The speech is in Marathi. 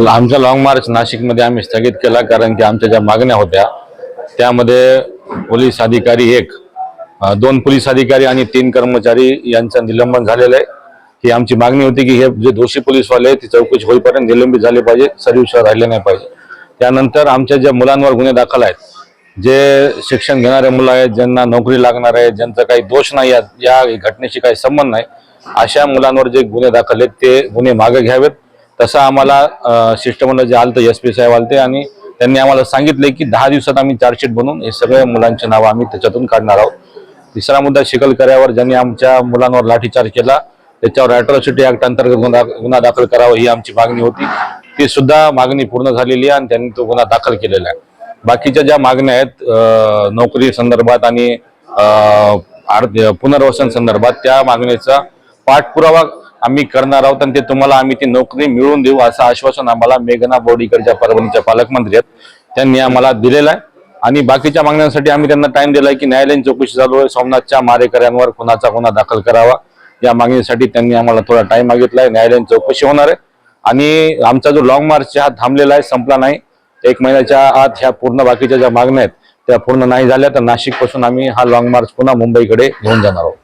आमचा लॉंग मार्च नाशिकमध्ये आम्ही स्थगित केला कारण की आमच्या ज्या मागण्या होत्या त्यामध्ये पोलीस अधिकारी एक दोन पोलीस अधिकारी आणि तीन कर्मचारी यांचं निलंबन झालेलं आहे. ही आमची मागणी होती की हे जे दोषी पोलीसवाले आहेत, ती चौकशी होईपर्यंत निलंबित झाले पाहिजे सर्व्हिसवर राहिले नाही पाहिजे. त्यानंतर आमच्या ज्या मुलांवर गुन्हे दाखल आहेत जे शिक्षण घेणारे मुलं आहेत ज्यांना नोकरी लागणार आहे ज्यांचा काही दोष नाही या घटनेशी काही संबंध नाही अशा मुलांवर जे गुन्हे दाखल आहेत ते गुन्हे मागे घ्यावेत. तसं आम्हाला शिष्टमंडळ जे तर एस पी साहेब आलते आणि त्यांनी आम्हाला सांगितले की दहा दिवसात आम्ही चार्जशीट बनवून हे सगळ्या मुलांचे नावं आम्ही त्याच्यातून काढणार आहोत. तिसरा मुद्दा शिकलकऱ्यावर ज्यांनी आमच्या मुलांवर लाठीचार्ज केला त्याच्यावर अॅट्रॉसिटी ऍक्ट अंतर्गत गुन्हा गुन्हा दाखल करावा ही आमची मागणी होती. ती सुद्धा मागणी पूर्ण झालेली आहे आणि त्यांनी तो गुन्हा दाखल केलेला आहे. बाकीच्या ज्या मागण्या आहेत नोकरी संदर्भात आणि पुनर्वसन संदर्भात त्या मागणीचा पाठपुरावा आम्ही करणार आहोत आणि ते तुम्हाला आम्ही ती नोकरी मिळवून देऊ असं आश्वासन आम्हाला मेघना बोर्डीकरच्या परभणीच्या पालकमंत्री आहेत. त्यांनी आम्हाला दिलेलं आहे. आणि बाकीच्या मागण्यांसाठी आम्ही त्यांना टाइम दिलाय की न्यायालयीन चौकशी चालू आहे. सोमनाथच्या मारेकऱ्यांवर कुणाचा गुन्हा दाखल करावा. या मागणीसाठी त्यांनी आम्हाला थोडा टाइम आहे न्यायालयीन चौकशी होणार आहे. आणि आमचा जो लॉंग मार्च हा थांबलेला आहे संपला नाही. एक महिन्याच्या आत ह्या पूर्ण बाकीच्या ज्या मागण्या आहेत त्या पूर्ण नाही झाल्या तर नाशिकपासून आम्ही हा लॉंग मार्च पुन्हा मुंबईकडे घेऊन जाणार आहोत.